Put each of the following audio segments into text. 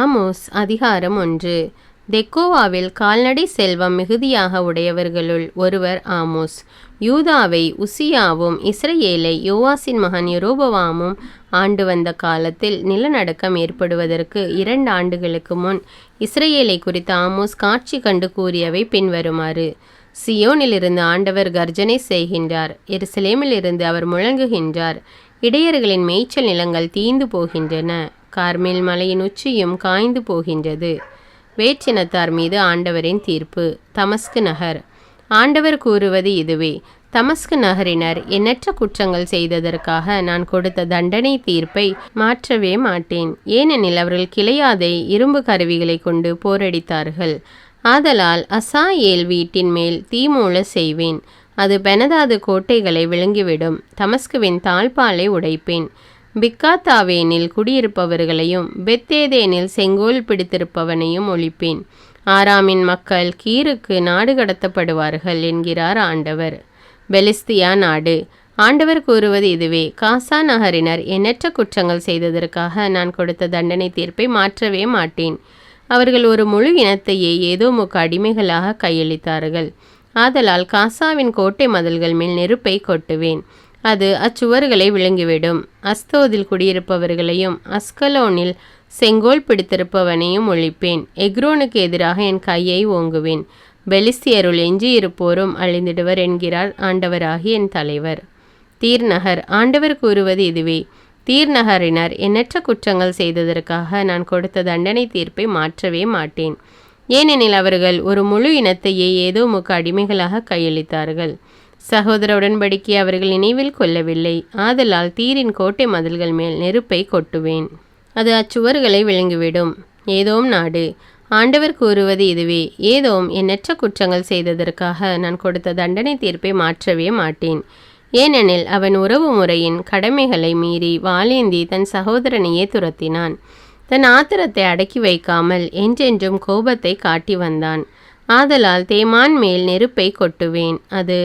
Amos அதிகாரம் ஒன்று. தெக்கோவாவில் கால்நடை செல்வம் மிகுதியாக உடையவர்களுள் ஒருவர் ஆமோஸ். யூதாவை உசியாவும் இஸ்ரேலை யோவாசின் மகன் யெரொபெவாமும் ஆண்டு வந்த காலத்தில் நிலநடுக்கம் ஏற்படுவதற்கு இரண்டு ஆண்டுகளுக்கு முன் இஸ்ரேலை குறித்த ஆமோஸ் காட்சி கண்டு கூறியவை பின்வருமாறு. சியோனிலிருந்து ஆண்டவர் கர்ஜனை செய்கின்றார். எருசலேமிலிருந்து அவர் முழங்குகின்றார். இடையர்களின் மேய்ச்சல் நிலங்கள் தீந்து போகின்றன. கார்மேல் மலையின் உச்சியும் காய்ந்து போகின்றது. வேற்றினத்தார் மீது ஆண்டவரின் தீர்ப்பு. தமஸ்கு நகர். ஆண்டவர் கூறுவது இதுவே. தமஸ்கு நகரினர் எண்ணற்ற குற்றங்கள் செய்ததற்காக நான் கொடுத்த தண்டனை தீர்ப்பை மாற்றவே மாட்டேன். ஏனெனில் அவர்கள் கிளையாதை இரும்பு கருவிகளை கொண்டு போரடித்தார்கள். ஆதலால் அசாயேல் வீட்டின் மேல் தீமூல செய்வேன். அது பெனதாது கோட்டைகளை விழுங்கிவிடும். தமஸ்குவின் தாழ்பாலை உடைப்பேன். பிக்காத்தாவேனில் குடியிருப்பவர்களையும் பெத்தேதேனில் செங்கோல் பிடித்திருப்பவனையும் ஒழிப்பேன். ஆராமின் மக்கள் கீருக்கு நாடு கடத்தப்படுவார்கள் என்கிறார் ஆண்டவர். பெலிஸ்தியா நாடு. ஆண்டவர் கூறுவது இதுவே காசா நகரினர் எண்ணற்ற குற்றங்கள் செய்ததற்காக நான் கொடுத்த தண்டனை தீர்ப்பை மாற்றவே மாட்டேன். அவர்கள் ஒரு முழு இனத்தையே ஏதோ முக்க அடிமைகளாக கையளித்தார்கள். ஆதலால் காசாவின் கோட்டை மதல்கள் மேல் நெருப்பை கொட்டுவேன். அது அச்சுவர்களை விழுங்கிவிடும். அஸ்தோதில் குடியிருப்பவர்களையும் அஸ்கலோனில் செங்கோல் பிடித்திருப்பவனையும் ஒழிப்பேன். எக்ரோனுக்கு எதிராக என் கையை ஓங்குவேன். பெலிஸ்தியருள் எஞ்சியிருப்போரும் அழிந்திடுவர் என்கிறார் ஆண்டவராகி என் தலைவர். தீர்நகர். ஆண்டவர் கூறுவது இதுவே. தீர்நகரினர் எண்ணற்ற குற்றங்கள் செய்ததற்காக நான் கொடுத்த தண்டனை தீர்ப்பை மாற்றவே மாட்டேன். ஏனெனில் அவர்கள் ஒரு முழு இனத்தையே ஏதோ முக்க அடிமைகளாக கையளித்தார்கள். சகோதர உடன்படிக்கை அவர்கள் நினைவில் கொள்ளவில்லை. ஆதலால் தீரின் கோட்டை மதில்கள் மேல் நெருப்பை கொட்டுவேன். அது அச்சுவர்களை விழுங்கிவிடும். ஏதோம் நாடு. ஆண்டவர் கூறுவது இதுவே. ஏதோம் எண்ணற்ற குற்றங்கள் செய்ததற்காக நான் கொடுத்த தண்டனை தீர்ப்பை மாற்றவே மாட்டேன். ஏனெனில் அவன் உறவு முறையின் கடமைகளை மீறி வாளேந்தி தன் சகோதரனையே துரத்தினான். தன் ஆத்திரத்தை அடக்கி வைக்காமல் என்றென்றும் கோபத்தை காட்டி வந்தான். ஆதலால் தேமான் மேல் நெருப்பை கொட்டுவேன். அது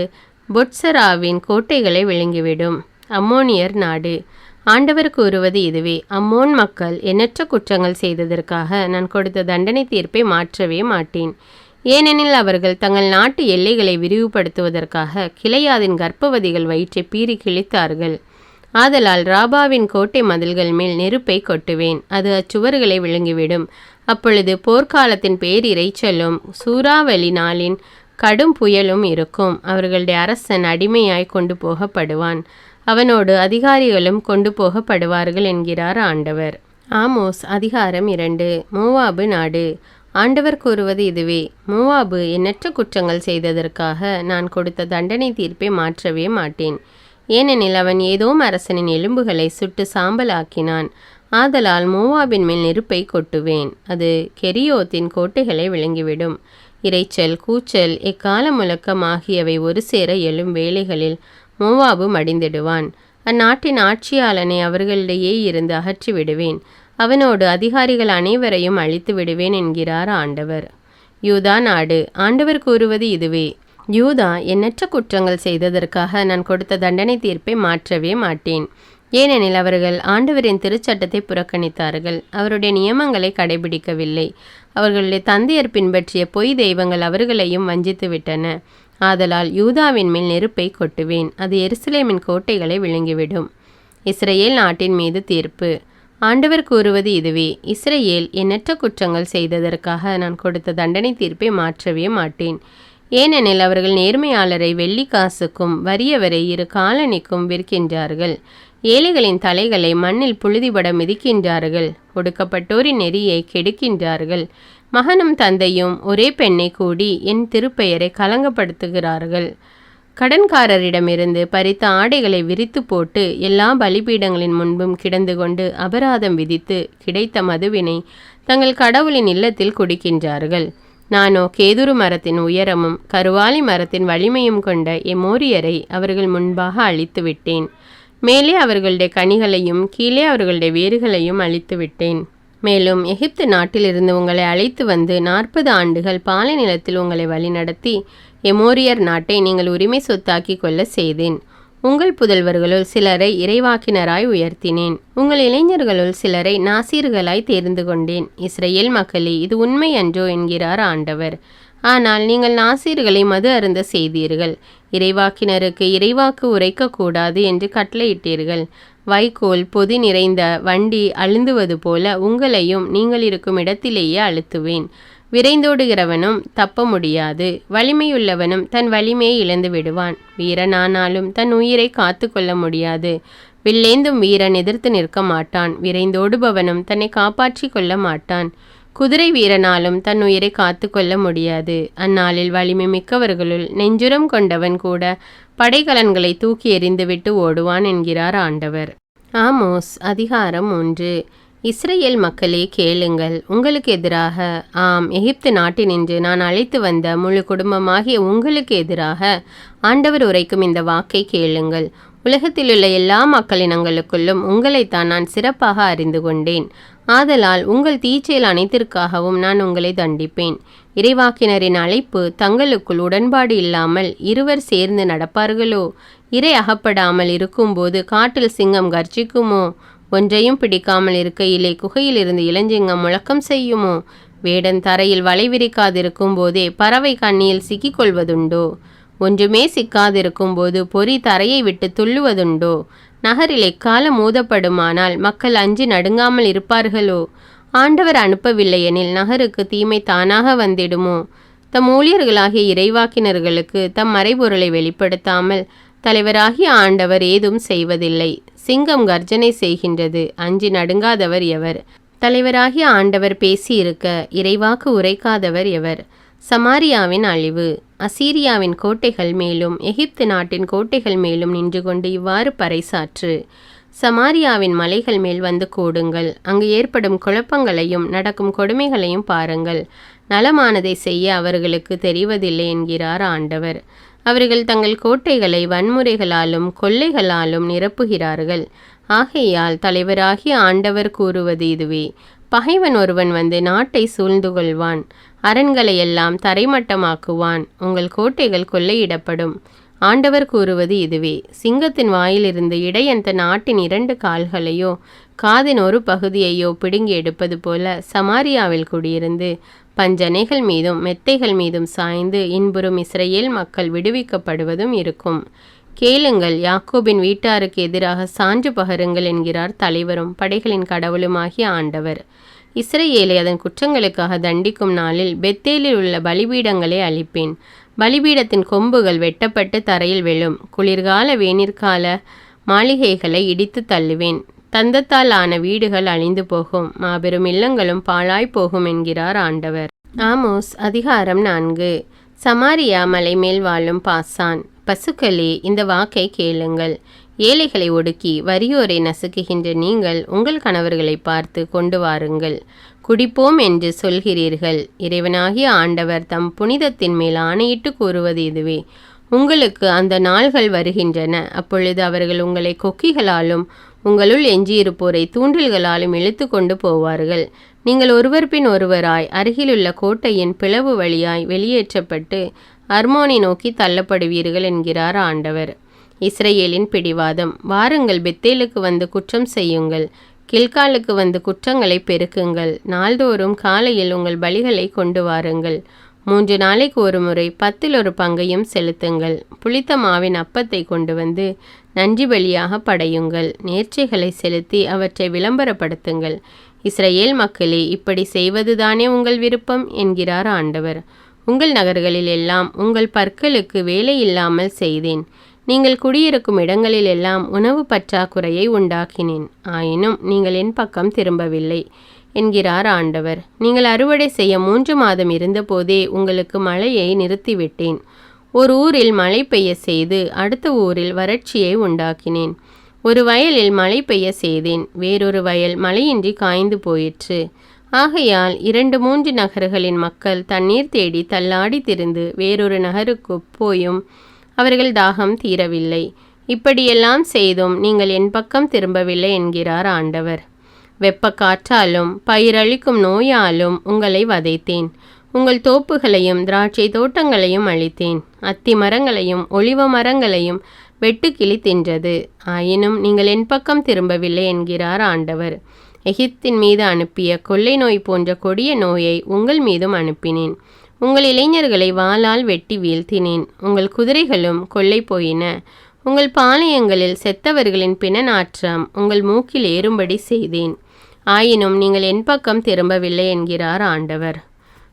பொட்சராவின் கோட்டைகளை விழுங்கிவிடும். அம்மோனியர் நாடு. ஆண்டவர் கூறுவது இதுவே அம்மோன் மக்கள் எண்ணற்ற குற்றங்கள் செய்ததற்காக நான் கொடுத்த தண்டனை தீர்ப்பை மாற்றவே மாட்டேன். ஏனெனில் அவர்கள் தங்கள் நாட்டு எல்லைகளை விரிவுபடுத்துவதற்காக கிளையாதின் கர்ப்பவதிகள் வயிற்றை பீறி கிழித்தார்கள். ஆதலால் ராபாவின் கோட்டை மதில்கள் மேல் நெருப்பை கொட்டுவேன். அது அச்சுவர்களை விழுங்கிவிடும். அப்பொழுது போர்க்காலத்தின் பேரிரைச்சலும் சூறாவளி நாளின் கடும் புயலும் இருக்கும். அவர்களுடைய அரசன் அடிமையாய் கொண்டு போகப்படுவான். அவனோடு அதிகாரிகளும் கொண்டு போகப்படுவார்கள் என்கிறார் ஆண்டவர். ஆமோஸ் அதிகாரம் இரண்டு. மூவாபு நாடு. ஆண்டவர் கூறுவது இதுவே. மூவாபு எண்ணற்ற குற்றங்கள் செய்ததற்காக நான் கொடுத்த தண்டனை தீர்ப்பை மாற்றவே மாட்டேன். ஏனெனில் அவன் ஏதோ அரசனின் எலும்புகளை சுட்டு சாம்பலாக்கினான். ஆதலால் மூவாபின் மேல் நெருப்பை கொட்டுவேன். அது கெரியோத்தின் கோட்டைகளை விளங்கிவிடும் இரைச்சல் கூச்சல் எக்கால முழக்கம் ஆகியவை ஒரு சேர எழும் வேளைகளில் மூவாபு மடிந்திடுவான். அந்நாட்டின் ஆட்சியாளனை அவர்களிடையே இருந்து அகற்றி விடுவேன். அவனோடு அதிகாரிகள் அனைவரையும் அழித்து விடுவேன் என்கிறார் ஆண்டவர். யூதா நாடு. ஆண்டவர் கூறுவது இதுவே. யூதா எண்ணற்ற குற்றங்கள் செய்ததற்காக நான் கொடுத்த தண்டனை தீர்ப்பை மாற்றவே மாட்டேன். ஏனெனில் அவர்கள் ஆண்டவரின் திருச்சட்டத்தை புறக்கணித்தார்கள். அவருடைய நியமங்களை கடைபிடிக்கவில்லை. அவர்களுடைய தந்தையர் பின்பற்றிய பொய் தெய்வங்கள் அவர்களையும் வஞ்சித்து விட்டன ஆதலால் யூதாவின் மேல் நெருப்பை கொட்டுவேன். அது எருசலேமின் கோட்டைகளை விழுங்கிவிடும். இஸ்ரேல் நாட்டின் மீது தீர்ப்பு. ஆண்டவர் கூறுவது இதுவே. இஸ்ரேல் எண்ணற்ற குற்றங்கள் செய்ததற்காக நான் கொடுத்த தண்டனை தீர்ப்பை மாற்றவே மாட்டேன். ஏனெனில் அவர்கள் நேர்மையாளரை வெள்ளி காசுக்கும் வறியவரை இரு காலனிக்கும் விற்கின்றார்கள். ஏழைகளின் தலைகளை மண்ணில் புழுதிபட மிதிக்கின்றார்கள். ஒடுக்கப்பட்டோரின் நெறியை கெடுக்கின்றார்கள். மகனும் தந்தையும் ஒரே பெண்ணை கூடி என் திருப்பெயரை கலங்கப்படுத்துகிறார்கள். கடன்காரரிடமிருந்து பறித்த ஆடைகளை விரித்து போட்டு எல்லா பலிபீடங்களின் முன்பும் கிடந்து கொண்டு அபராதம் விதித்து கிடைத்த மதுவினை தங்கள் கடவுளின் இல்லத்தில் குடிக்கின்றார்கள். நானோ கேதுரு மரத்தின் உயரமும் கருவாலி மரத்தின் வலிமையும் கொண்ட எமோரியரை அவர்கள் முன்பாக அழித்து விட்டேன். மேலே அவர்களுடைய கனிகளையும் கீழே அவர்களுடைய வேர்களையும் அழித்து விட்டேன். மேலும் எகிப்து நாட்டிலிருந்து உங்களை அழைத்து வந்து நாற்பது ஆண்டுகள் பாலை நிலத்தில் உங்களை வழிநடத்தி எமோரியர் நாட்டை நீங்கள் உரிமை சொத்தாக்கி கொள்ள செய்தேன். உங்கள் புதல்வர்களுள் சிலரை இறைவாக்கினராய் உயர்த்தினேன். உங்கள் இளைஞர்களுள் சிலரை நாசீர்களாய் தேர்ந்து கொண்டேன். இஸ்ரேல் மக்களே இது உண்மை அன்றோ என்கிறார் ஆண்டவர். ஆனால் நீங்கள் நாசீர்களை மது அருந்த செய்தீர்கள். இறைவாக்கினருக்கு இறைவாக்கு உரைக்கக்கூடாது என்று கட்டளையிட்டீர்கள். வைக்கோல் பொதி நிறைந்த வண்டி அழுந்துவது போல உங்களையும் நீங்கள் இருக்கும் இடத்திலேயே அழுத்துவேன். விரைந்தோடுகிறவனும் தப்ப முடியாது. வலிமையுள்ளவனும் தன் வலிமையை இழந்து விடுவான். வீரனானாலும் தன் உயிரை காத்து கொள்ள முடியாது. வில்லேந்தும் வீரன் எதிர்த்து நிற்க மாட்டான். விரைந்தோடுபவனும் தன்னை காப்பாற்றி கொள்ள மாட்டான். குதிரை வீரனாலும் தன் உயிரை காத்து கொள்ள முடியாது. அந்நாளில் வலிமை மிக்கவர்களுள் நெஞ்சுரம் கொண்டவன் கூட படைக்கலன்களை தூக்கி எறிந்துவிட்டு ஓடுவான் என்கிறார் ஆண்டவர். ஆமோஸ் அதிகாரம் ஒன்று. இஸ்ரேல் மக்களே கேளுங்கள். உங்களுக்கு எதிராக ஆம் எகிப்து நாட்டினின்று நான் அழைத்து வந்த முழு குடும்பமாகிய உங்களுக்கு எதிராக ஆண்டவர் உரைக்கும் இந்த வாக்கை கேளுங்கள். உலகத்திலுள்ள எல்லா மக்களினங்களுக்குள்ளும் உங்களைத்தான் நான் சிறப்பாக அறிந்து கொண்டேன். ஆதலால் உங்கள் தீச்செயல் அனைத்திற்காகவும் நான் உங்களை தண்டிப்பேன். இறைவாக்கினரின் அழைப்பு தங்களுக்குள் உடன்பாடு இல்லாமல் இருவர் சேர்ந்து நடப்பார்களோ? இறை அகப்படாமல் இருக்கும்போது காட்டில் சிங்கம் கர்ஜிக்குமோ? ஒன்றையும் பிடிக்காமல் இருக்கையிலே குகையிலிருந்து இளஞ்சிங்கம் முழக்கம் செய்யுமோ? வேடன் தரையில் வளைவிரிக்காதிருக்கும் போதே பறவை கண்ணியில் சிக்கிக்கொள்வதுண்டோ? ஒன்றுமே சிக்காதிருக்கும் போது பொறி தரையை விட்டு துள்ளுவதுண்டோ? நகரில் எக்காலம் மூதப்படுமானால் மக்கள் அஞ்சி நடுங்காமல் இருப்பார்களோ? ஆண்டவர் அனுப்பவில்லை எனில் நகருக்கு தீமை தானாக வந்திடுமோ? தம் ஊழியர்களாகிய இறைவாக்கினர்களுக்கு தம் மறைபொருளை வெளிப்படுத்தாமல் தலைவராகிய ஆண்டவர் ஏதும் செய்வதில்லை. சிங்கம் கர்ஜனை செய்கின்றது அஞ்சி நடுங்காதவர் எவர்? தலைவராகிய ஆண்டவர் பேசியிருக்க இறைவாக்கு உரைக்காதவர் எவர்? சமாரியாவின் அழிவு அசீரியாவின் கோட்டைகள் மேலும் எகிப்து நாட்டின் கோட்டைகள் மேலும் நின்று கொண்டு இவ்வாறு பறைசாற்று. சமாரியாவின் மலைகள் மேல் வந்து கூடுங்கள். அங்கு ஏற்படும் குழப்பங்களையும் நடக்கும் கொடுமைகளையும் பாருங்கள். நலமானதை செய்ய அவர்களுக்கு தெரிவதில்லை என்கிறார் ஆண்டவர். அவர்கள் தங்கள் கோட்டைகளை வன்முறைகளாலும் கொள்ளைகளாலும் நிரப்புகிறார்கள். ஆகையால் தலைவராகிய ஆண்டவர் கூறுவது இதுவே. பகைவன் ஒருவன் வந்து நாட்டை சூழ்ந்து கொள்வான். அரண்களை எல்லாம் தரைமட்டமாக்குவான். உங்கள் கோட்டைகள் கொள்ளையிடப்படும். ஆண்டவர் கூறுவது இதுவே. சிங்கத்தின் வாயிலிருந்து இடையன் தன் நாட்டின் இரண்டு கால்களையோ காதின் ஒரு பகுதியையோ பிடுங்கி எடுப்பது போல சமாரியாவில் குடியிருந்து பஞ்சனைகள் மீதும் மெத்தைகள் மீதும் சாய்ந்து இன்புறும் இஸ்ரேல் மக்கள் விடுவிக்கப்படுவதும் இருக்கும். கேளுங்கள் யாக்கோபின் வீட்டாருக்கு எதிராக சான்று பகருங்கள் என்கிறார் தலைவரும் படைகளின் கடவுளுமாகிய ஆண்டவர். இஸ்ரேலை அதன் குற்றங்களுக்காக தண்டிக்கும் நாளில் பெத்தேலில் உள்ள பலிபீடங்களை அழிப்பேன். பலிபீடத்தின் கொம்புகள் வெட்டப்பட்டு தரையில் விழும். குளிர்கால வேனிற்கால மாளிகைகளை இடித்து தள்ளுவேன். தந்தத்தால் ஆன வீடுகள் அழிந்து போகும். மாபெரும் இல்லங்களும் பாழாய் போகும் என்கிறார் ஆண்டவர். ஆமோஸ் அதிகாரம் நான்கு. சமாரியா மலை மேல் வாழும் பாசான். பசுக்களே இந்த வாக்கை கேளுங்கள். ஏழைகளை ஒடுக்கி வறியோரை நசுக்குகின்ற நீங்கள் உங்கள் கணவர்களை பார்த்து கொண்டு வாருங்கள். குடிப்போம் என்று சொல்கிறீர்கள். இறைவனாகிய ஆண்டவர் தம் புனிதத்தின் மேல் ஆணையிட்டு கூறுவது இதுவே. உங்களுக்கு அந்த நாள்கள் வருகின்றன. அப்பொழுது அவர்கள் உங்களை கொக்கிகளாலும் உங்களுள் எஞ்சியிருப்போரை தூண்டில்களாலும் இழுத்து கொண்டு போவார்கள். நீங்கள் ஒருவர் பின் ஒருவராய் அருகிலுள்ள கோட்டையின் பிளவு வழியாய் வெளியேற்றப்பட்டு அர்மோனை நோக்கி தள்ளப்படுவீர்கள் என்கிறார் ஆண்டவர். இஸ்ரேலின் பிடிவாதம். வாருங்கள் பெத்தேலுக்கு வந்து குற்றம் செய்யுங்கள். கில்காலுக்கு வந்து குற்றங்களை பெருக்குங்கள். நாள்தோறும் காலையில் உங்கள் பலிகளை கொண்டு வாருங்கள். மூன்று நாளைக்கு ஒரு முறை பத்தில் ஒரு பங்கையும் செலுத்துங்கள். புளித்த மாவின் அப்பத்தை கொண்டு வந்து நன்றி பலியாக படையுங்கள். நேர்ச்சைகளை செலுத்தி அவற்றை விளம்பரப்படுத்துங்கள். இஸ்ரேல் மக்களே இப்படி செய்வதுதானே உங்கள் விருப்பம்? என்கிறார் ஆண்டவர். உங்கள் நகர்களில் எல்லாம் உங்கள் பற்களுக்கு வேலை இல்லாமல் செய்தேன். நீங்கள் குடியிருக்கும் இடங்களில் எல்லாம் உணவு பற்றாக்குறையை உண்டாக்கினேன். ஆயினும் நீங்கள் என் பக்கம் திரும்பவில்லை என்கிறார் ஆண்டவர். நீங்கள் அறுவடை செய்ய மூன்று மாதம் இருந்தபோதே உங்களுக்கு மழையை நிறுத்திவிட்டேன். ஒரு ஊரில் மழை பெய்ய செய்து அடுத்த ஊரில் வறட்சியை உண்டாக்கினேன். ஒரு வயலில் மழை பெய்ய செய்தேன் வேறொரு வயல் மழையின்றி காய்ந்து போயிற்று. ஆகையால் இரண்டு மூன்று நகர்களின் மக்கள் தண்ணீர் தேடி தள்ளாடி திரிந்து வேறொரு நகருக்கு போயும் அவர்கள் தாகம் தீரவில்லை. இப்படியெல்லாம் செய்தும் நீங்கள் என் பக்கம் திரும்பவில்லை என்கிறார் ஆண்டவர். வெப்ப காற்றாலும் பயிரளிக்கும் நோயாலும் உங்களை வதைத்தேன். உங்கள் தோப்புகளையும் திராட்சை தோட்டங்களையும் அழித்தேன். அத்தி மரங்களையும் ஒளிவ மரங்களையும் வெட்டுக்கிளி தின்றது. ஆயினும் நீங்கள் என் பக்கம் திரும்பவில்லை என்கிறார் ஆண்டவர். எகிப்தின் மீது அனுப்பிய கொள்ளை நோய் போன்ற கொடிய நோயை உங்கள் மீதும் அனுப்பினேன். உங்கள் இளைஞர்களை வாளால் வெட்டி வீழ்த்தினேன். உங்கள் குதிரைகளும் கொள்ளை போயின. உங்கள் பாளையங்களில் செத்தவர்களின் பிண நாற்றம் உங்கள் மூக்கில் ஏறும்படி செய்தேன். ஆயினும் நீங்கள் என் பக்கம் திரும்பவில்லை என்கிறார் ஆண்டவர்.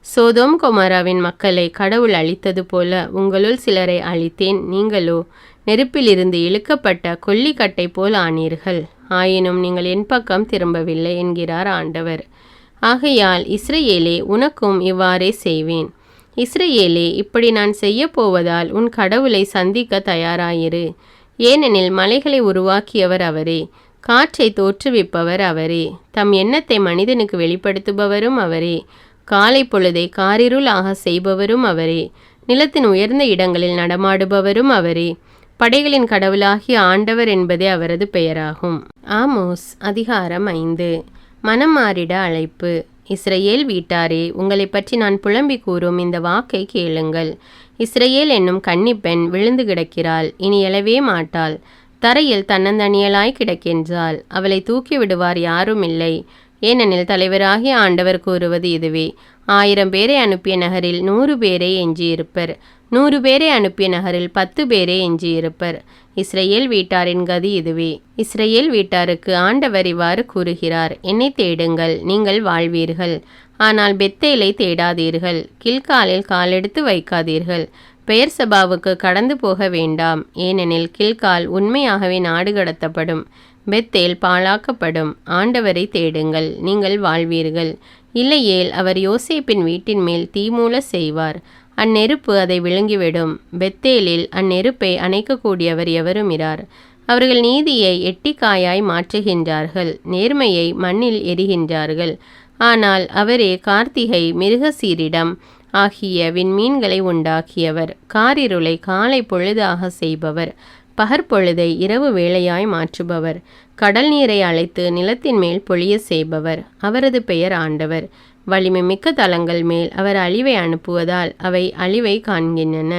சோதோம் கொமராவின் மக்களை கடவுள் அழித்தது போல உங்களுள் சிலரை அழித்தேன். நீங்களோ நெருப்பிலிருந்து இழுக்கப்பட்ட கொல்லிக்கட்டை போல் ஆனீர்கள். ஆயினும் நீங்கள் என் பக்கம் திரும்பவில்லை என்கிறார் ஆண்டவர். ஆகையால் இஸ்ரேலே உனக்கும் இவ்வாறே செய்வேன். இஸ்ரேலே இப்படி நான் செய்ய போவதால் உன் கடவுளை சந்திக்க தயாராயிரு. ஏனெனில் மலைகளை உருவாக்கியவர் அவரே காற்றை தோற்றுவிப்பவர் அவரே தம் எண்ணத்தை மனிதனுக்கு வெளிப்படுத்துபவரும் அவரே காலை பொழுதை காரிருளாக செய்பவரும் அவரே நிலத்தின் உயர்ந்த இடங்களில் நடமாடுபவரும் அவரே படைகளின் கடவுளாகிய ஆண்டவர் என்பதே அவரது பெயராகும். ஆமோஸ் அதிகாரம் ஐந்து. மனம் மாறிட அழைப்பு. இஸ்ரேல் வீட்டாரே உங்களை பற்றி நான் புலம்பி கூறும் இந்த வாக்கை கேளுங்கள். இஸ்ரேல் என்னும் கன்னிப்பெண் விழுந்து கிடக்கிறாள் இனி எழவே மாட்டாள். தரையில் தன்னந்தனியலாய் கிடக்கின்றாள் அவளை தூக்கி விடுவார் யாரும் இல்லை. ஏனெனில் தலைவராகிய ஆண்டவர் கூறுவது இதுவே. ஆயிரம் பேரை அனுப்பிய நகரில் நூறு பேரை எஞ்சியிருப்பர். நூறு பேரை அனுப்பிய நகரில் பத்து பேரே எஞ்சியிருப்பர். இஸ்ரேல் வீட்டாரின் கதி இதுவே. இஸ்ரேல் வீட்டாருக்கு ஆண்டவர் இவ்வாறு கூறுகிறார் என்னை தேடுங்கள் நீங்கள் வாழ்வீர்கள். ஆனால் பெத்தேலை தேடாதீர்கள். கில்காலில் காலெடுத்து வைக்காதீர்கள். பெயர் சபாவுக்கு கடந்து போக வேண்டாம். ஏனெனில் கில்கால் உண்மையாகவே நாடு கடத்தப்படும். பெத்தேல் பாழாக்கப்படும். ஆண்டவரை தேடுங்கள் நீங்கள் வாழ்வீர்கள். இல்லையேல் அவர் யோசேப்பின் வீட்டின் மேல் தீமூல செய்வார். அந்நெருப்பு அதை விழுங்கிவிடும். பெத்தேலில் அந்நெருப்பை அணைக்கக்கூடியவர் எவரும் இரார். அவர்கள் நீதியை எட்டிக்காயாய் மாற்றுகின்றார்கள். நேர்மையை மண்ணில் எரிகின்றார்கள். ஆனால் அவரே கார்த்திகை மிருகசீரிடம் ஆகிய விண்மீன்களை உண்டாக்கியவர். காரிருளை காலை பொழுதாக செய்பவர். பகற்பொழுதை இரவு வேளையாய் மாற்றுபவர். கடல் நீரை அழைத்து நிலத்தின் மேல் பொழிய செய்பவர். அவரது பெயர் ஆண்டவர். வலிமை மிக்க தலங்கள் மேல் அவர் அழிவை அனுப்புவதால் அவை அழிவை காண்கின்றன.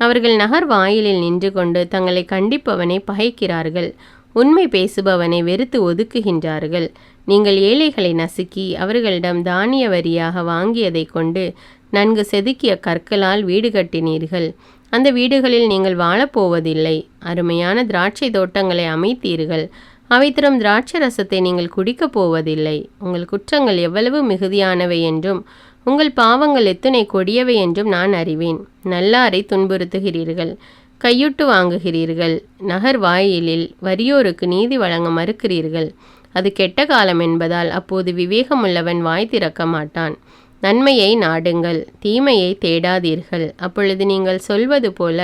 அவர்கள் நகர் வாயிலில் நின்று கொண்டு தங்களை கண்டிப்பவனை பகைக்கிறார்கள். உண்மை பேசுபவனை வெறுத்து ஒதுக்குகின்றார்கள். நீங்கள் ஏழைகளை நசுக்கி அவர்களிடம் தானிய வரியாக வாங்கியதை கொண்டு நன்கு செதுக்கிய கற்களால் வீடு கட்டினீர்கள். அந்த வீடுகளில் நீங்கள் வாழப்போவதில்லை. அருமையான திராட்சை தோட்டங்களை அமைத்தீர்கள். அவை தரும் திராட்சை ரசத்தை நீங்கள் குடிக்கப் போவதில்லை. உங்கள் குற்றங்கள் எவ்வளவு மிகுதியானவை என்றும் உங்கள் பாவங்கள் எத்தனை கொடியவை என்றும் நான் அறிவேன். நல்லாரை துன்புறுத்துகிறீர்கள் கையுட்டு வாங்குகிறீர்கள் நகர் வாயிலில் வறியோருக்கு நீதி வழங்க மறுக்கிறீர்கள். அது கெட்ட காலம் என்பதால் அப்போது விவேகமுள்ளவன் வாய் திறக்க மாட்டான். நன்மையை நாடுங்கள் தீமையை தேடாதீர்கள். அப்பொழுது நீங்கள் சொல்வது போல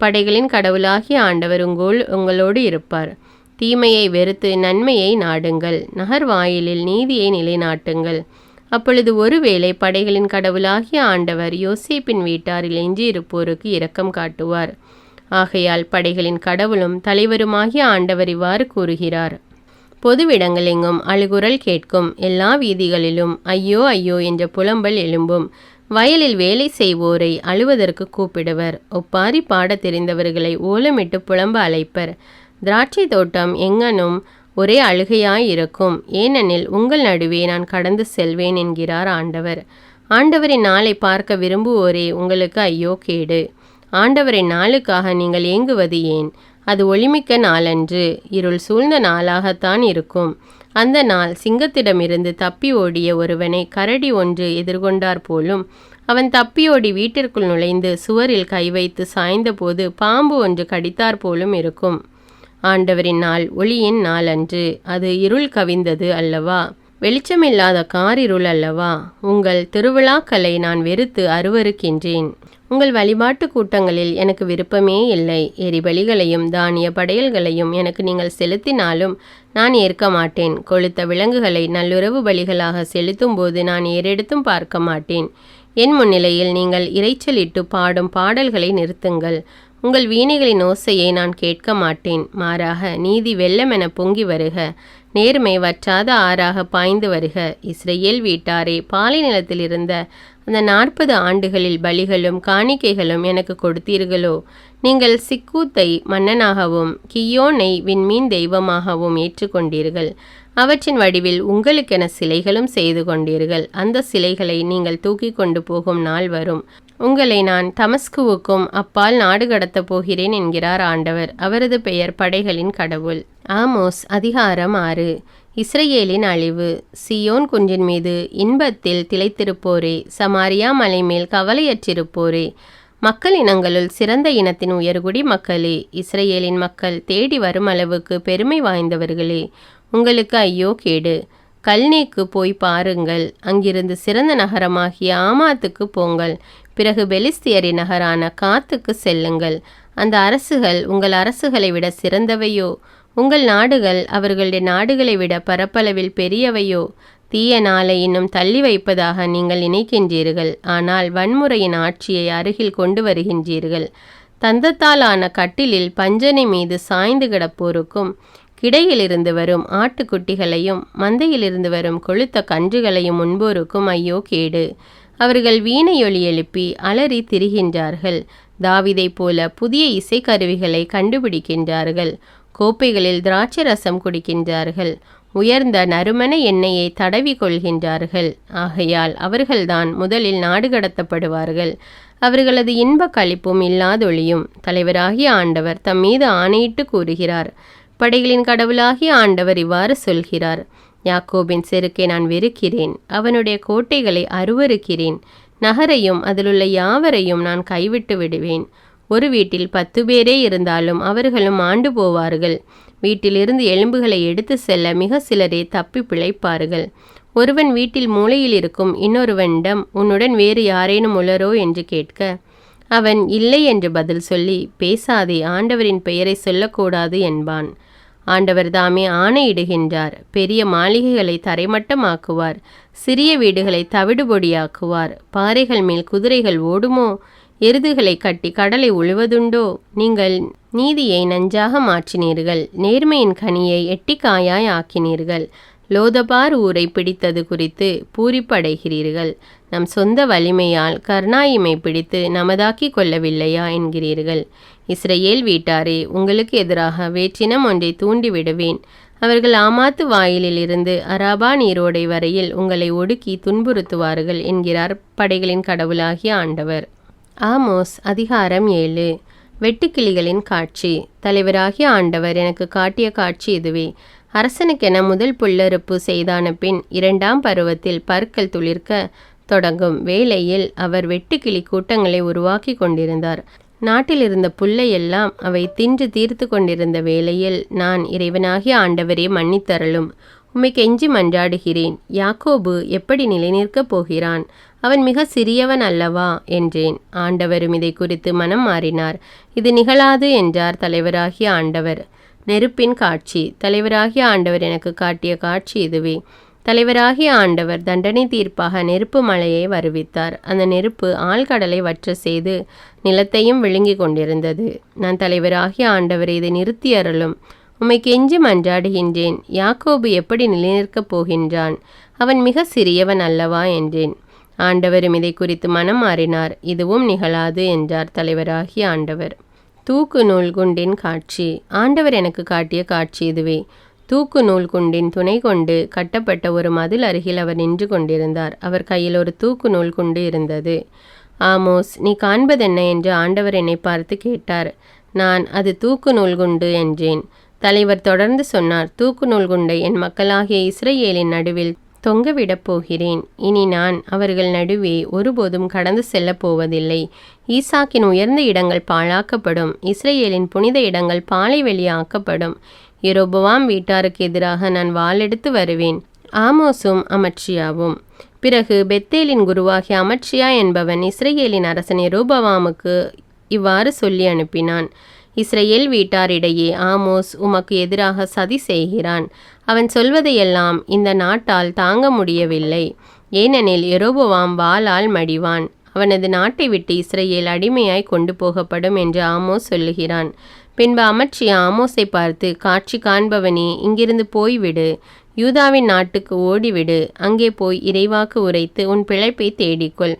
படைகளின் கடவுளாகிய ஆண்டவர் உங்கோல் உங்களோடு இருப்பார். தீமையை வெறுத்து நன்மையை நாடுங்கள். நகர்வாயிலில் நீதியை நிலைநாட்டுங்கள். அப்பொழுது ஒருவேளை படைகளின் கடவுளாகிய ஆண்டவர் யோசேப்பின் வீட்டாரில் எஞ்சியிருப்போருக்கு இரக்கம் காட்டுவார். ஆகையால் படைகளின் கடவுளும் தலைவருமாகிய ஆண்டவர் இவ்வாறு கூறுகிறார். பொதுவிடங்களெங்கும் அழுகுரல் கேட்கும். எல்லா வீதிகளிலும் ஐயோ ஐயோ என்ற புலம்பல் எழும்பும். வயலில் வேலை செய்வோரை அழுவதற்கு கூப்பிடுவர். ஒப்பாரி பாடத் தெரிந்தவர்களை ஓலமிட்டு புலம்ப அழைப்பர். திராட்சை தோட்டம் எங்கனும் ஒரே அழுகையாயிருக்கும். ஏனெனில் உங்கள் நடுவே நான் கடந்து செல்வேன் என்கிறார் ஆண்டவர். ஆண்டவரின் நாளை பார்க்க விரும்புவோரே உங்களுக்கு ஐயோ கேடு. ஆண்டவரின் நாளுக்காக நீங்கள் ஏங்குவது ஏன்? அது ஒளிமிக்க நாளன்று இருள் சூழ்ந்த நாளாகத்தான் இருக்கும். அந்த நாள் சிங்கத்திடமிருந்து தப்பி ஓடிய ஒருவனை கரடி ஒன்று எதிர்கொண்டார் போலும் அவன் தப்பியோடி வீட்டிற்குள் நுழைந்து சுவரில் கை வைத்து சாய்ந்தபோது பாம்பு ஒன்று கடித்தார் போலும் இருக்கும். ஆண்டவரின் நாள் ஒளியின் நாள் அன்று அது இருள் கவிந்தது அல்லவா? வெளிச்சமில்லாத காரிருள் அல்லவா? உங்கள் திருவிழாக்களை நான் வெறுத்து அருவருக்கின்றேன். உங்கள் வழிபாட்டு கூட்டங்களில் எனக்கு விருப்பமே இல்லை. எரிபலிகளையும் தானிய படையல்களையும் எனக்கு நீங்கள் செலுத்தினாலும் நான் ஏற்க மாட்டேன். கொளுத்த விலங்குகளை நல்லுறவு பலிகளாக செலுத்தும் போது நான் ஏறெடுத்தும் பார்க்க மாட்டேன். என் முன்னிலையில் நீங்கள் இறைச்சலிட்டு பாடும் பாடல்களை நிறுத்துங்கள். உங்கள் வீணைகளின் ஓசையை நான் கேட்க மாட்டேன். மாறாக நீதி வெள்ளமென பொங்கி வருக. நேர்மை வற்றாத ஆறாக பாய்ந்து வருக. இஸ்ரேல் வீட்டாரே பாலை நிலத்தில் இருந்த அந்த நாற்பது ஆண்டுகளில் பலிகளும் காணிக்கைகளும் எனக்கு கொடுத்தீர்களோ? நீங்கள் சிக்கூத்தை மன்னனாகவும் கியோனை விண்மீன் தெய்வமாகவும் ஏற்றுக்கொண்டீர்கள். அவற்றின் வடிவில் உங்களுக்கென சிலைகளும் செய்து கொண்டீர்கள். அந்த சிலைகளை நீங்கள் தூக்கி கொண்டு போகும் நாள் வரும். உங்களை நான் தமஸ்குவுக்கும் அப்பால் நாடு கடத்தப் போகிறேன் என்கிறார் ஆண்டவர். அவரது பெயர் படைகளின் கடவுள். ஆமோஸ் அதிகாரம் ஆறு. இஸ்ரேலின் அழிவு. சியோன் குன்றின் மீது இன்பத்தில் திளைத்திருப்போரே. சமாரியா மலை மேல் கவலையற்றிருப்போரே. மக்கள் இனங்களுள் சிறந்த இனத்தின் உயர்குடி மக்களே. இஸ்ரேலின் மக்கள் தேடி வரும் அளவுக்கு பெருமை வாய்ந்தவர்களே. உங்களுக்கு ஐயோ கேடு. கல்னேக்கு போய் பாருங்கள். அங்கிருந்து சிறந்த நகரமாகிய ஆமாத்துக்கு போங்கள். பிறகு பெலிஸ்தியரின் நகரான காத்துக்கு செல்லுங்கள். அந்த அரசுகள் உங்கள் அரசுகளை விட சிறந்தவையோ? உங்கள் நாடுகள் அவர்களுடைய நாடுகளை விட பரப்பளவில் பெரியவையோ? தீய நாளை இன்னும் தள்ளி வைப்பதாக நீங்கள் நினைக்கின்றீர்கள். ஆனால் வன்முறையின் ஆட்சியை அருகில் கொண்டு வருகின்றீர்கள். தந்தத்தால் ஆன கட்டிலில் பஞ்சனை மீது சாய்ந்து கிடப்போருக்கும் கிடையிலிருந்து வரும் ஆட்டுக்குட்டிகளையும் மந்தையிலிருந்து வரும் கொழுத்த கன்றுகளையும் முன்போருக்கும் ஐயோ கேடு. அவர்கள் வீணையொலி எழுப்பி அலறி திரிகின்றார்கள். தாவிதைப் போல புதிய இசைக்கருவிகளை கண்டுபிடிக்கின்றார்கள். கோப்பைகளில் திராட்சை ரசம் குடிக்கின்றார்கள். உயர்ந்த நறுமண எண்ணெயை தடவி கொள்கின்றார்கள் ஆகையால் அவர்கள்தான் முதலில் நாடு கடத்தப்படுவார்கள். அவர்களது இன்ப களிப்பும் இல்லாதொழியும் தலைவராகிய ஆண்டவர் தம் மீது ஆணையிட்டு கூறுகிறார். படைகளின் கடவுளாகிய ஆண்டவர் இவ்வாறு சொல்கிறார். யாக்கோபின் செருக்கை நான் வெறுக்கிறேன். அவனுடைய கோட்டைகளை அருவருக்கிறேன். நகரையும் அதிலுள்ள யாவரையும் நான் கைவிட்டு விடுவேன். ஒரு வீட்டில் பத்து பேரே இருந்தாலும் அவர்களும் ஆண்டு போவார்கள். வீட்டிலிருந்து எலும்புகளை எடுத்து செல்ல மிக சிலரே தப்பி பிழைப்பார்கள். ஒருவன் வீட்டில் மூலையில் இருக்கும் இன்னொருவனிடம் உன்னுடன் வேறு யாரேனும் உளரோ என்று கேட்க அவன் இல்லை என்று பதில் சொல்லி பேசாதே ஆண்டவரின் பெயரை சொல்லக்கூடாது என்பான். ஆண்டவர் தாமே ஆணையிடுகின்றார். பெரிய மாளிகைகளை தரைமட்டமாக்குவார். சிறிய வீடுகளை தவிடுபொடியாக்குவார். பாறைகள் மேல் குதிரைகள் ஓடுமோ? எருதுகளை கட்டி கடலை உழுவதுண்டோ? நீங்கள் நீதியை நஞ்சாக மாற்றினீர்கள். நேர்மையின் கனியை எட்டிக்காயாய் ஆக்கினீர்கள். லோதபார் ஊரை பிடித்தது குறித்து பூரிப்படைகிறீர்கள். நம் சொந்த வலிமையால் கர்ணாயிமை பிடித்து நமதாக்கி கொள்ளவில்லையா என்கிறீர்கள். இஸ்ரேல் வீட்டாரே உங்களுக்கு எதிராக வேற்றினம் ஒன்றை தூண்டிவிடுவேன் அவர்கள் ஆமாத்து வாயிலில் இருந்து அராபா நீரோடை வரையில் உங்களை ஒடுக்கி துன்புறுத்துவார்கள் என்கிறார் படைகளின் கடவுளாகிய ஆண்டவர். ஆமோஸ் அதிகாரம் ஏழு. வெட்டுக்கிளிகளின் காட்சி. தலைவராகிய ஆண்டவர் எனக்கு காட்டிய காட்சி இதுவே. அரசனுக்கென முதல் புல்லறுப்பு செய்தான பின் இரண்டாம் பருவத்தில் பற்கள் துளிர்க்க தொடங்கும் வேளையில் அவர் வெட்டுக்கிளி கூட்டங்களை உருவாக்கி கொண்டிருந்தார். நாட்டில் இருந்த புல்லையெல்லாம் அவை தின்று தீர்த்து கொண்டிருந்த வேளையில் நான் இறைவனாகிய ஆண்டவரே மன்னித்தரலும் உம்மை கெஞ்சி மன்றாடுகிறேன். யாக்கோபு எப்படி நிலைநிற்கப் போகிறான்? அவன் மிக சிறியவன் அல்லவா? என்றேன். ஆண்டவரும் இதை குறித்து மனம் மாறினார். இது நிகழாது என்றார் தலைவராகிய ஆண்டவர். நெருப்பின் காட்சி. தலைவராகிய ஆண்டவர் எனக்கு காட்டிய காட்சி இதுவே. தலைவராகிய ஆண்டவர் தண்டனை தீர்ப்பாக நெருப்பு மலையை வருவித்தார். அந்த நெருப்பு ஆழ்கடலை வற்ற செய்து நிலத்தையும் விழுங்கி கொண்டிருந்தது. நான் தலைவராகிய ஆண்டவர் இதை நிறுத்தி அருளும். உம்மை கெஞ்சி மன்றாடுகின்றேன் யாக்கோபு எப்படி நிலைநிற்கப் போகின்றான்? அவன் மிக சிறியவன் அல்லவா என்றேன். ஆண்டவரும் இதை குறித்து மனம் மாறினார். இதுவும் நிகழாது என்றார் தலைவராகிய ஆண்டவர். தூக்கு நூல் குண்டின் காட்சி. ஆண்டவர் எனக்கு காட்டிய காட்சி இதுவே. தூக்கு நூல் குண்டின் துணை கொண்டு கட்டப்பட்ட ஒரு மதில் அருகில் அவர் நின்று கொண்டிருந்தார். அவர் கையில் ஒரு தூக்கு நூல் குண்டு இருந்தது. ஆமோஸ் நீ காண்பதென்ன? என்று ஆண்டவர் என்னை பார்த்து கேட்டார். நான் அது தூக்கு நூல் குண்டு என்றேன். தலைவர் தொடர்ந்து சொன்னார் தூக்கு நூல் குண்டை என் மக்களாகிய இஸ்ரேலின் நடுவில் தொங்கவிடப் போகிறேன். இனி நான் அவர்கள் நடுவே ஒருபோதும் கடந்து செல்லப் போவதில்லை. ஈசாக்கின் உயர்ந்த இடங்கள் பாழாக்கப்படும். இஸ்ரேலின் புனித இடங்கள் பாலை வெளியாக்கப்படும். எரோபவாம் வீட்டாருக்கு எதிராக நான் வாளெடுத்து வருவேன். ஆமோசும் அமர்ச்சியாவும் பிறகு பெத்தேலின் குருவாகிய அமர்ச்சியா என்பவன் இஸ்ரேலின் அரசன் எரோபவாமுக்கு இவ்வாறு சொல்லி அனுப்பினான். இஸ்ரேல் வீட்டாரிடையே ஆமோஸ் உமக்கு எதிராக சதி செய்கிறான். அவன் சொல்வதையெல்லாம் இந்த நாட்டால் தாங்க முடியவில்லை. ஏனெனில் எரோபுவாம் வாளால் மடிவான். அவனது நாட்டை விட்டு இஸ்ரேல் அடிமையாய் கொண்டு போகப்படும் என்று ஆமோஸ் சொல்லுகிறான். பின்பு அமர்ச்சி ஆமோஸை பார்த்து காட்சி காண்பவனே இங்கிருந்து போய்விடு. யூதாவின் நாட்டுக்கு ஓடிவிடு. அங்கே போய் இறைவாக்கு உரைத்து உன் பிழைப்பை தேடிக்கொள்.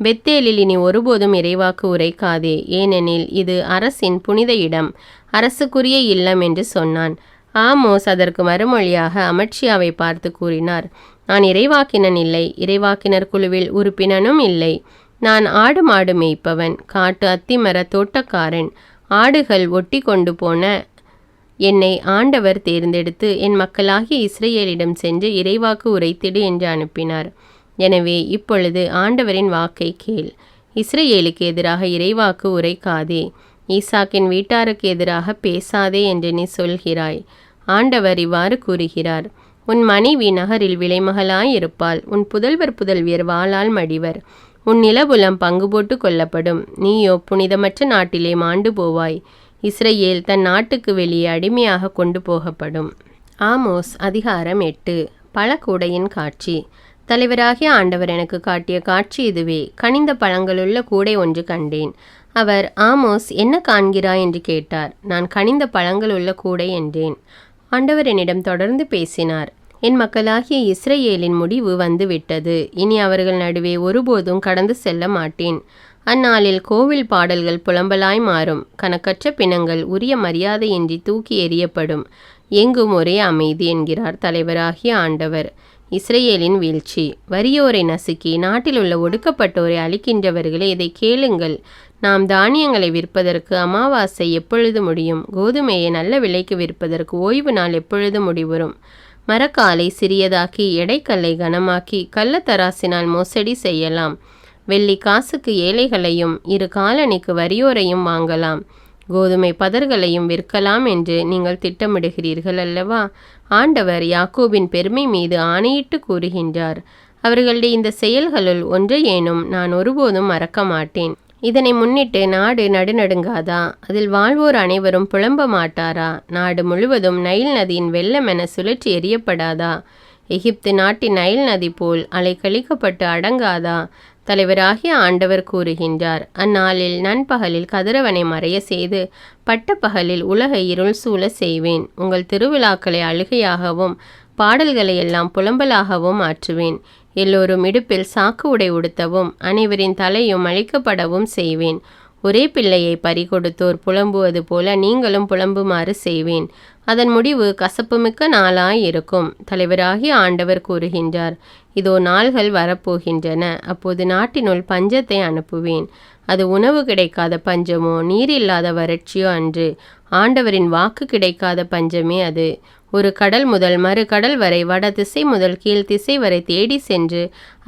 பெத்தேலில் இனி ஒருபோதும் இறைவாக்கு உரைக்காதே. ஏனெனில் இது அரசின் புனித இடம். அரசுக்குரிய இல்லம் என்று சொன்னான். ஆமோஸ் அதற்கு மறுமொழியாக அமட்சியாவை பார்த்து கூறினார். நான் இறைவாக்கினன் இல்லை. இறைவாக்கினர் குழுவில் உறுப்பினனும் இல்லை. நான் ஆடு மாடு மேய்ப்பவன். காட்டு அத்திமர தோட்டக்காரன். ஆடுகள் ஒட்டி கொண்டு போன என்னை ஆண்டவர் தேர்ந்தெடுத்து என் மக்களாகிய இஸ்ரேலிடம் சென்று இறைவாக்கு உரைத்திடு என்று அனுப்பினார். எனவே இப்பொழுது ஆண்டவரின் வாக்கை கேள். இஸ்ரேலுக்கு எதிராக இறைவாக்கு உரைக்காதே. ஈசாக்கின் வீட்டாருக்கு எதிராக பேசாதே என்று நீ சொல்கிறாய். ஆண்டவர் இவ்வாறு கூறுகிறார். உன் மனைவி நகரில் விலைமகளாயிருப்பாள். உன் புதல்வர் புதல்வியர் வாளால் மடிவர். உன் நிலபுலம் பங்கு போட்டு கொள்ளப்படும். நீயோ புனிதமற்ற நாட்டிலே மாண்டு போவாய். இஸ்ரேல் தன் நாட்டுக்கு வெளியே அடிமையாக கொண்டு போகப்படும். ஆமோஸ் அதிகாரம் எட்டு. பழக்கூடையின் காட்சி. தலைவராகிய ஆண்டவர் எனக்கு காட்டிய காட்சி இதுவே. கனிந்த பழங்களுள்ள கூடை ஒன்று கண்டேன். அவர் ஆமோஸ் என்ன காண்கிறாய்? என்று கேட்டார். நான் கனிந்த பழங்களுள்ள கூடை என்றேன். ஆண்டவர் என்னிடம் தொடர்ந்து பேசினார். என் மக்களாகிய இஸ்ரேலின் முடிவு வந்துவிட்டது. இனி அவர்கள் நடுவே ஒருபோதும் கடந்து செல்ல மாட்டேன். அந்நாளில் கோவில் பாடல்கள் புலம்பலாய் மாறும். கணக்கற்ற பிணங்கள் உரிய மரியாதையின்றி தூக்கி எறியப்படும். எங்கும் ஒரே அமைதி என்கிறார் தலைவராகிய ஆண்டவர். இஸ்ரேலின் வீழ்ச்சி. வறியோரை நசுக்கி நாட்டில் உள்ள ஒடுக்கப்பட்டோரை அழிக்கின்றவர்களே இதை கேளுங்கள். நாம் தானியங்களை விற்பதற்கு அமாவாசை எப்பொழுது முடியும்? கோதுமையை நல்ல விலைக்கு விற்பதற்கு ஓய்வு நாள் எப்பொழுது முடிவரும் மரக்காலை சிறியதாக்கி எடைக்கல்லை கனமாக்கி கள்ளத்தராசினால் மோசடி செய்யலாம். வெள்ளி காசுக்கு ஏழைகளையும் இரு காலணிக்கு வறியோரையும் வாங்கலாம். கோதுமை பதர்களையும் விற்கலாம் என்று நீங்கள் திட்டமிடுகிறீர்கள் அல்லவா? ஆண்டவர் யாக்கோபின் பெருமை மீது ஆணையிட்டு கூறுகின்றார். அவர்களுடைய இந்த செயல்களுள் ஒன்றையேனும் நான் ஒருபோதும் மறக்க மாட்டேன். இதனை முன்னிட்டு நாடு நடுநடுங்காதா? அதில் வாழ்வோர் அனைவரும் புலம்ப மாட்டாரா? நாடு முழுவதும் நைல் நதியின் வெள்ளமென சுழற்றி எறியப்படாதா? எகிப்து நாட்டின் நைல் நதி போல் அலை கழிக்கப்பட்டு அடங்காதா? தலைவராகிய ஆண்டவர் கூறுகின்றார். அந்நாளில் நண்பகலில் கதிரவனை மறைய செய்து பட்டப்பகலில் உலக இருள் சூழ செய்வேன். உங்கள் திருவிழாக்களை அழுகையாகவும் பாடல்களை எல்லாம் புலம்பலாகவும் ஆற்றுவேன். எல்லோரும் இடுப்பில் சாக்கு உடை உடுத்தவும் அனைவரின் தலையும் அழிக்கப்படவும் செய்வேன். ஒரே பிள்ளையை பறிகொடுத்தோர் புலம்புவது போல நீங்களும் புலம்புமாறு செய்வேன். அதன் முடிவு கசப்புமிக்க நாளாய் இருக்கும் தலைவராகி ஆண்டவர் கூறுகின்றார் இதோ நாள்கள் வரப்போகின்றன. அப்போது நாட்டினுள் பஞ்சத்தை அனுப்புவேன். அது உணவு கிடைக்காத பஞ்சமோ நீர் இல்லாத வறட்சியோ அன்று. ஆண்டவரின் வாக்கு கிடைக்காத பஞ்சமே அது. ஒரு கடல் முதல் மறு கடல் வரை வட திசை முதல் கீழ் திசை வரை தேடி சென்று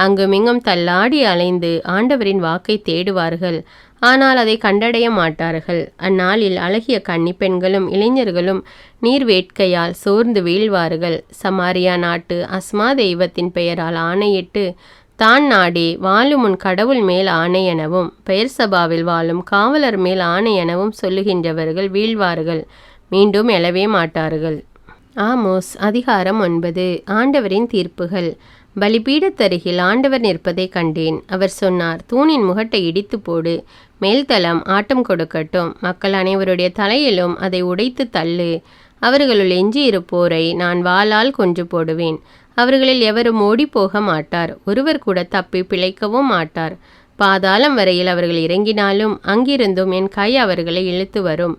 அங்குமிங்கும் தள்ளாடி அலைந்து ஆண்டவரின் வாக்கை தேடுவார்கள். ஆனால் அதை கண்டடைய மாட்டார்கள். அந்நாளில் அழகிய கன்னிப்பெண்களும் இளைஞர்களும் நீர் வேட்கையால் சோர்ந்து வீழ்வார்கள். சமாரியா நாட்டு அஸ்மா தெய்வத்தின் பெயரால் ஆணையிட்டு தான் நாடே வாழும் உன் கடவுள் மேல் ஆணை எனவும் பெயர் சபாவில் வாழும் காவலர் மேல் ஆணை எனவும் சொல்லுகின்றவர்கள் வீழ்வார்கள். மீண்டும் எழவே மாட்டார்கள். ஆமோஸ் அதிகாரம் ஒன்பது. ஆண்டவரின் தீர்ப்புகள். பலிபீடத்தருகில் ஆண்டவர் நிற்பதை கண்டேன். அவர் சொன்னார் தூணின் முகட்டை இடித்து போடு மேல்தளம் ஆட்டம் கொடுக்கட்டும். மக்கள் அனைவருடைய தலையிலும் அதை உடைத்து தள்ளு. அவர்களுள் எஞ்சியிருப்போரை நான் வாளால் கொன்று போடுவேன். அவர்களில் எவரும் ஓடிப்போக மாட்டார். ஒருவர் கூட தப்பி பிழைக்கவும் மாட்டார். பாதாளம் வரையில் அவர்கள் இறங்கினாலும் அங்கிருந்தும் என் கை அவர்களை இழுத்து வரும்.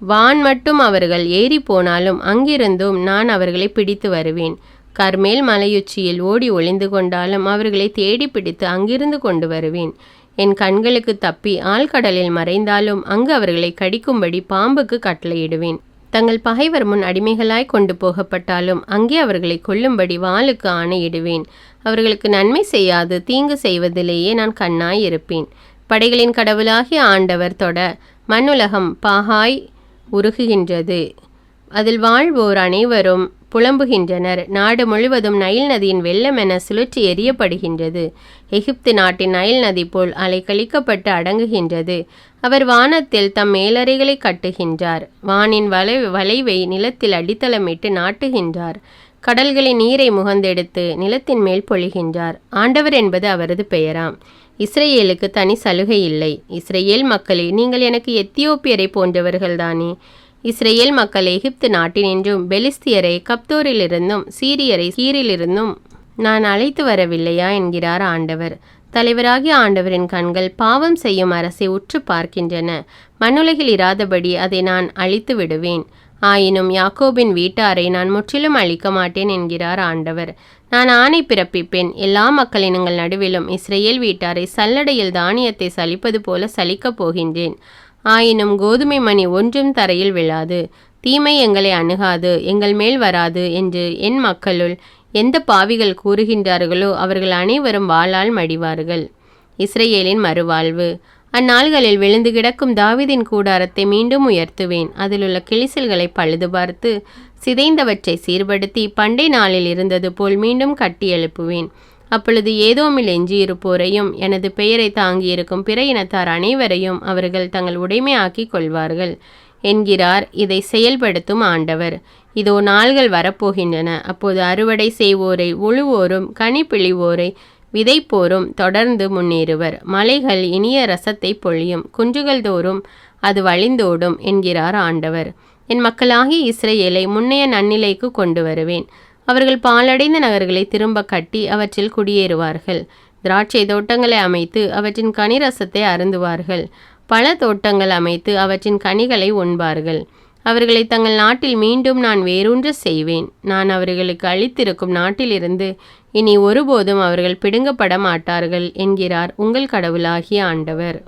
வான் மட்டும் அவர்கள் ஏறி போனாலும் அங்கிருந்தும் நான் அவர்களை பிடித்து வருவேன். கர்மேல் மலையுச்சியில் ஓடி ஒளிந்து கொண்டாலும் அவர்களை தேடி பிடித்து அங்கிருந்து கொண்டு வருவேன். என் கண்களுக்கு தப்பி ஆழ்கடலில் மறைந்தாலும் அங்கு அவர்களை கடிக்கும்படி பாம்புக்கு கட்டளையிடுவேன். தங்கள் பகைவர் முன் அடிமைகளாய் கொண்டு போகப்பட்டாலும் அங்கே அவர்களை கொல்லும்படி வாளுக்கு ஆணையிடுவேன். அவர்களுக்கு நன்மை செய்யாது தீங்கு செய்வதிலேயே நான் கண்ணாய் இருப்பேன். படைகளின் கடவுளாகிய ஆண்டவர் தொட மண்ணுலகம் பாகாய் உருகுகின்றது. அதில் வாழ்வோர் அனைவரும் புலம்புகின்றனர். நாடு முழுவதும் நைல் நதியின் வெள்ளமென சுழற்றி எரியப்படுகின்றது எகிப்து நாட்டின் நைல் நதி போல் அலை கழிக்கப்பட்டு அடங்குகின்றது. அவர் வானத்தில் தம் மேலறைகளை கட்டுகின்றார். வானின் வளை வளைவை நிலத்தில் அடித்தளமிட்டு நாட்டுகின்றார். கடல்களின் நீரை முகந்தெடுத்து நிலத்தின் மேல் பொழிகின்றார். ஆண்டவர் என்பது அவரது பெயராம். இஸ்ரேலுக்கு தனி சலுகை இல்லை. இஸ்ரேல் மக்களே நீங்கள் எனக்கு எத்தியோப்பியரை போன்றவர்கள்தானே? இஸ்ரேல் மக்கள் எகிப்து நாட்டினின்றும் பெலிஸ்தியரை கப்தோரிலிருந்தும் சீரியரை சீரிலிருந்தும் நான் அழைத்து வரவில்லையா என்கிறார் ஆண்டவர். தலைவராகிய ஆண்டவரின் கண்கள் பாவம் செய்யும் அரசை உற்று பார்க்கின்றன. மண்ணுலகில் இராதபடி அதை நான் அழித்து விடுவேன். ஆயினும் யாக்கோபின் வீட்டாரை நான் முற்றிலும் அழிக்க மாட்டேன் என்கிறார் ஆண்டவர். நான் ஆணை பிறப்பிப்பேன். எல்லா மக்களினங்கள் நடுவிலும் இஸ்ரேல் வீட்டாரை சல்லடையில் தானியத்தை சலிப்பது போல சலிக்கப் போகின்றேன். ஆயினும் கோதுமை மணி ஒன்றும் தரையில் விழாது. தீமை எங்களை அணுகாது எங்கள் மேல் வராது என்று என் மக்களுள் எந்த பாவிகள் கூறுகின்றார்களோ அவர்கள் அனைவரும் வாளால் மடிவார்கள். இஸ்ரேலின் மறுவாழ்வு. அந்நாள்களில் விழுந்து கிடக்கும் தாவிதின் கூடாரத்தை மீண்டும் உயர்த்துவேன். அதிலுள்ள கிளிசல்களை பழுது பார்த்து சிதைந்தவற்றை சீர்படுத்தி பண்டை நாளில் இருந்தது போல் மீண்டும் கட்டி எழுப்புவேன். அப்பொழுது ஏதோமில் எஞ்சியிருப்போரையும் எனது பெயரை தாங்கியிருக்கும் பிற இனத்தார் அனைவரையும் அவர்கள் தங்கள் உடைமையாக்கிக் கொள்வார்கள். என்கிறார் இதை செயல்படுத்தும் ஆண்டவர். இதோ நாள்கள் வரப்போகின்றன. அப்போது அறுவடை செய்வோரை உழுவோரும் கனி பிழிவோரை விதைப்போரும் தொடர்ந்து முன்னேறுவர். மலைகள் இனிய ரசத்தை பொழியும். குன்றுகள் தோறும் அது வழிந்தோடும் என்கிறார் ஆண்டவர். என் மக்களாகி இஸ்ரேலை முன்னைய நன்னிலைக்கு கொண்டு வருவேன். அவர்கள் பாலடைந்த நகர்களை திரும்ப கட்டி அவற்றில் குடியேறுவார்கள். திராட்சை தோட்டங்களை அமைத்து அவற்றின் கனிரசத்தை அருந்துவார்கள். பல தோட்டங்கள் அமைத்து அவற்றின் கனிகளை உண்பார்கள். அவர்களை தங்கள் நாட்டில் மீண்டும் நான் வேரூன்ற செய்வேன். நான் அவர்களுக்கு அளித்திருக்கும் நாட்டிலிருந்து இனி ஒருபோதும் அவர்கள் பிடுங்கப்பட மாட்டார்கள் என்கிறார் உங்கள் கடவுளாகிய ஆண்டவர்.